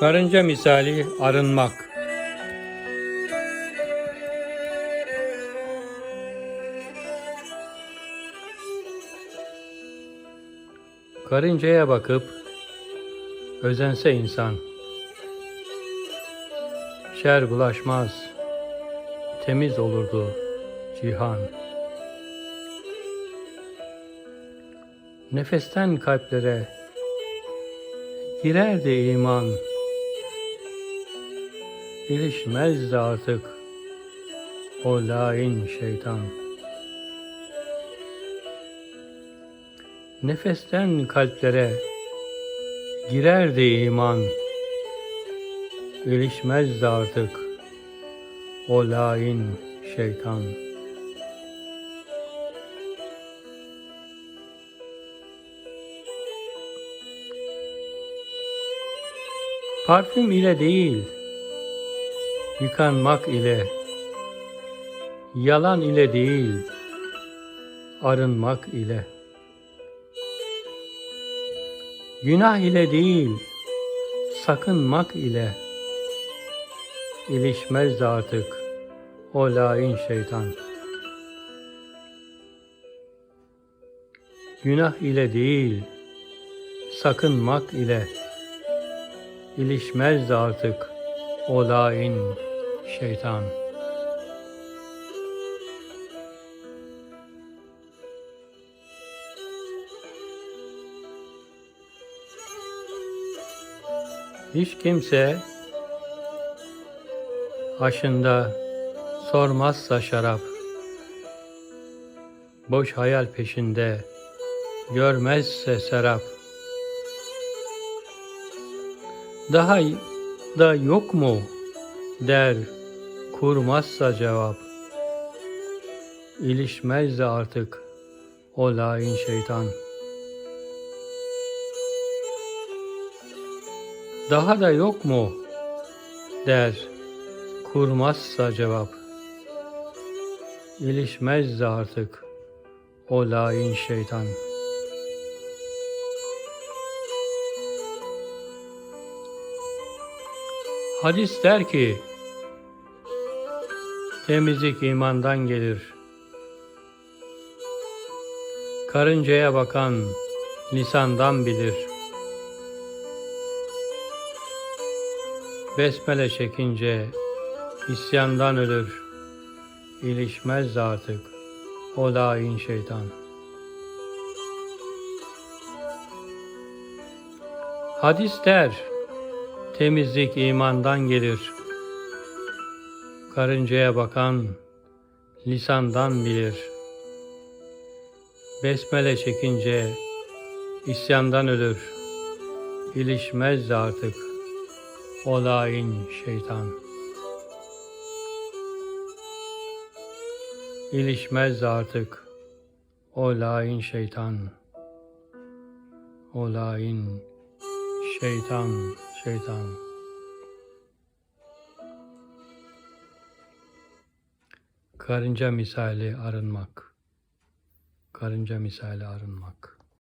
Karınca misali arınmak. Karıncaya bakıp özense insan. Şer bulaşmaz, temiz olurdu cihan. Nefesten kalplere girerdi iman. İlişmezdi artık o lain şeytan. Nefesten kalplere girerdi iman. İlişmezdi artık o lain şeytan. Parfüm ile değil, yıkanmak ile, yalan ile değil, arınmak ile. Günah ile değil, sakınmak ile, ilişmezdi artık o lain şeytan. Günah ile değil, sakınmak ile, ilişmezdi artık o lain şeytan. Hiç kimse aşında sormazsa şarap, boş hayal peşinde görmezse serap. Daha da yok mu der kurmazsa cevap. İlişmezdi artık o lain şeytan. Daha da yok mu der kurmazsa cevap. İlişmezdi artık o lain şeytan. Hadis der ki, temizlik imandan gelir. Karıncaya bakan lisandan bilir. Besmele çekince isyandan ölür. İlişmez artık o lain şeytan. Hadis der, temizlik imandan gelir. Karıncaya bakan lisandan bilir. Besmele çekince isyandan ölür. İlişmez artık o lain şeytan. İlişmez artık o lain şeytan. O lain şeytan, şeytan. Karınca misali arınmak. Karınca misali arınmak.